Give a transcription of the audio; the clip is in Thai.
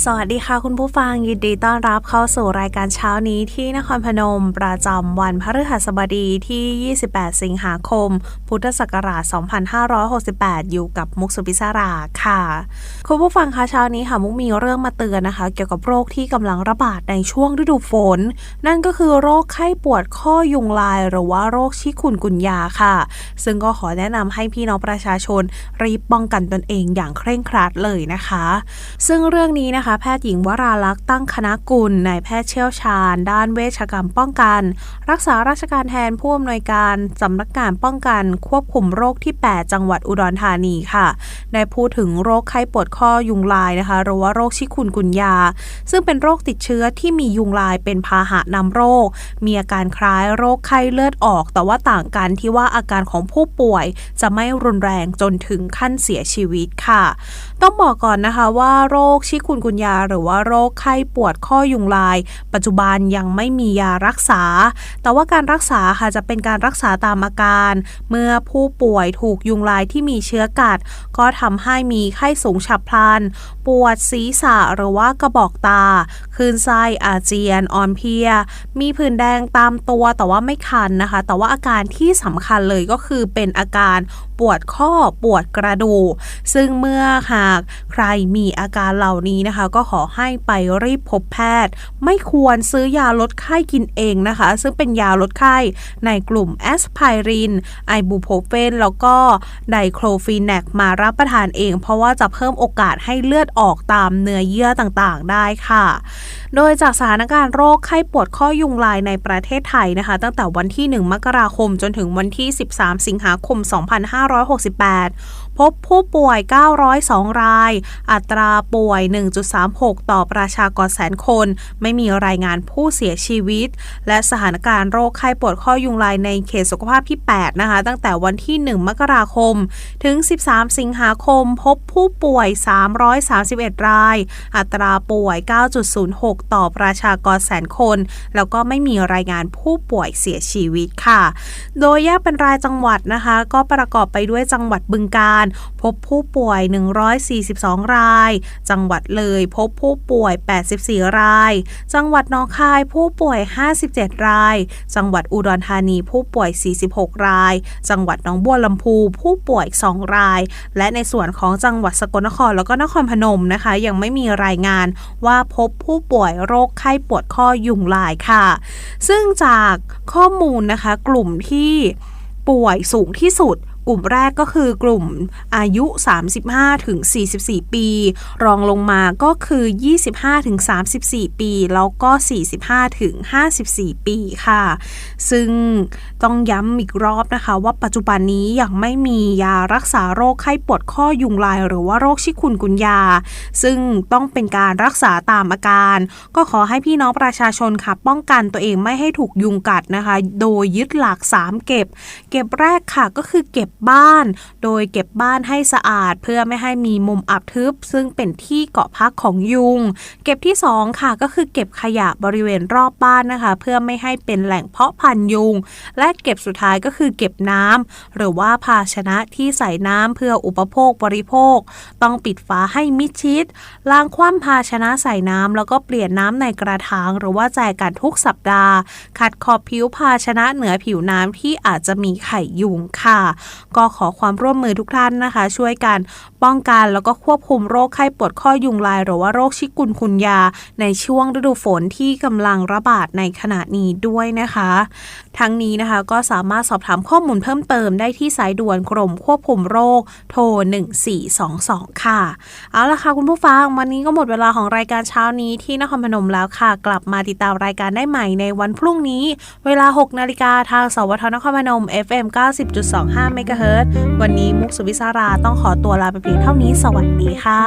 สวัสดีค่ะคุณผู้ฟังยินดีต้อนรับเข้าสู่รายการเช้านี้ที่นครพนม ประจำวันพฤหัสบดีที่ 28 สิงหาคม พุทธศักราช 2568 อยู่กับมุกสุพิศราค่ะ คุณผู้ฟังคะเช้านี้ค่ะมุกมีเรื่องมาเตือนนะคะ เกี่ยวกับโรคที่กำลังระบาดในช่วงฤดูฝน นั่นก็คือโรคไข้ปวดข้อยุงลาย หรือว่าโรคชิคุนกุนยาค่ะ ซึ่งก็ขอแนะนำให้พี่น้องประชาชนรีบป้องกันตนเองอย่างเคร่งครัดเลยนะคะ ซึ่งเรื่องนี้นะคะ แพทย์หญิงวราลักษ์ตั้งคณะกุลนายแพทย์เชี่ยวชาญ ด้านเวชกรรมป้องกัน รักษาราชการแทนผู้อำนวยการสำนักงานป้องกัน ควบคุมโรคที่ 8 จังหวัดอุดรธานีค่ะได้พูดถึงโรคไข้ปวดข้อยุงลายนะคะหรือว่าโรคชิคุนกุนยา ซึ่งเป็นโรคติดเชื้อที่มียุงลายเป็นพาหะนำโรค มีอาการคล้ายโรคไข้เลือดออก แต่ว่าต่างกันที่ว่าอาการของผู้ป่วย จะไม่รุนแรงจนถึงขั้นเสียชีวิตค่ะ ต้องบอกก่อนนะคะว่าโรคชิคุนกุนยาหรือว่าโรคไข้ปวดข้อยุงลาย ปัจจุบันยังไม่มียารักษา แต่ว่าการรักษาค่ะจะเป็นการรักษาตามอาการ เมื่อผู้ป่วยถูกยุงลายที่มีเชื้อกัด ก็ทำให้มีไข้สูงฉับพลัน ปวดศีรษะหรือว่ากระบอกตาคลื่นไส้อาเจียนอ่อนเพลีย มีผื่นแดงตามตัวแต่ว่าไม่คันนะคะ แต่ว่าอาการที่สำคัญเลยก็คือเป็นอาการ ปวดข้อปวดกระดูกซึ่งเมื่อหากใครมีอาการเหล่านี้นะคะ ก็ขอให้ไปรีบพบแพทย์ ไม่ควรซื้อยาลดไข้กินเองนะคะ ซึ่งเป็นยาลดไข้ในกลุ่มแอสไพริน ไอบูโพเฟน แล้วก็ไดโครฟีแนกมารับประทานเอง เพราะว่าจะเพิ่มโอกาสให้เลือดออกตามเนื้อเยื่อต่างๆ ได้ค่ะ โดยจากสถานการณ์โรคไข้ปวดข้อยุงลายในประเทศไทยนะคะ ตั้งแต่วันที่ 1 มกราคมจนถึงวันที่ 13 สิงหาคม2568พบผู้ป่วย 902 ราย อัตราป่วย 1.36 ต่อประชากรแสนคน ไม่มีรายงานผู้เสียชีวิต และสถานการณ์โรคไข้ปวดข้อยุงลายในเขตสุขภาพที่ 8 นะคะ ตั้งแต่วันที่ 1 มกราคม ถึง 13 สิงหาคม พบผู้ป่วย 331 ราย อัตราป่วย 9.06 ต่อประชากรแสนคน แล้วก็ไม่มีรายงานผู้ป่วยเสียชีวิตค่ะ โดยแยกเป็นรายจังหวัดนะคะ ก็ประกอบไปด้วยจังหวัดบึงกาฬพบผู้ป่วย 142 ราย จังหวัดเลยพบผู้ป่วย 84 ราย จังหวัดหนองคายผู้ป่วย 57 ราย จังหวัดอุดรธานีผู้ป่วย 46 ราย จังหวัดหนองบัวลำพูผู้ป่วย 2 ราย และในส่วนของจังหวัดสกลนครแล้วก็นครพนมนะคะ ยังไม่มีรายงานว่าพบผู้ป่วยโรคไข้ปวดข้อยุงลายค่ะ ซึ่งจากข้อมูลนะคะกลุ่มที่ป่วยสูงที่สุด กลุ่มแรกก็คือกลุ่มอายุ 35ถึง44 ปี รองลงมาก็คือ 25ถึง34 ปี แล้วก็ 45ถึง54 ปีค่ะ ซึ่งต้องย้ำอีกรอบนะคะ ว่าปัจจุบันนี้ยังไม่มียารักษาโรคไข้ปวดข้อยุงลาย หรือว่าโรคชิคุนกุนยา ซึ่งต้องเป็นการรักษาตามอาการ ก็ขอให้พี่น้องประชาชนค่ะ ป้องกันตัวเองไม่ให้ถูกยุงกัดนะคะ โดยยึดหลัก 3 เก็บ เก็บแรกค่ะก็คือเก็บ บ้าน โดยเก็บบ้านให้สะอาด เพื่อไม่ให้มีมุมอับทึบ ซึ่งเป็นที่เกาะพักของยุง เก็บที่ 2 ค่ะก็คือเก็บขยะบริเวณรอบบ้านนะคะ เพื่อไม่ให้เป็นแหล่งเพาะพันธุ์ยุง และเก็บสุดท้ายก็คือเก็บน้ำหรือว่าภาชนะที่ใส่น้ำเพื่ออุปโภคบริโภค ต้องปิดฝาให้มิดชิด ล้างคว่ำภาชนะใส่น้ำแล้วก็เปลี่ยนน้ำในกระถาง หรือว่าแจกกันทุกสัปดาห์ ขัดขอบผิวภาชนะเหนือผิวน้ำที่อาจจะมีไข่ยุงค่ะก็ขอความร่วมมือทุกท่านนะคะ ช่วยกันป้องกันแล้วก็ควบคุมโรคไข้ปวดข้อยุงลาย หรือว่าโรคชิกุนคุนยา ในช่วงฤดูฝนที่กำลังระบาดในขณะนี้ด้วยนะคะ ทั้งนี้นะคะก็สามารถสอบถามข้อมูลเพิ่มเติมได้ที่สายด่วนกรมควบคุมโรคโทร 1422 ค่ะ เอาละค่ะคุณผู้ฟัง วันนี้ก็หมดเวลาของรายการเช้านี้ที่นครพนมแล้วค่ะ กลับมาติดตามรายการได้ใหม่ในวันพรุ่งนี้ เวลา 6 นาฬิกาทางสวทนครพนม FM 90.25เฮิรตวันนี้มุกสุวิสาราต้องขอตัวลาไปเพียงเท่านี้ สวัสดีค่ะ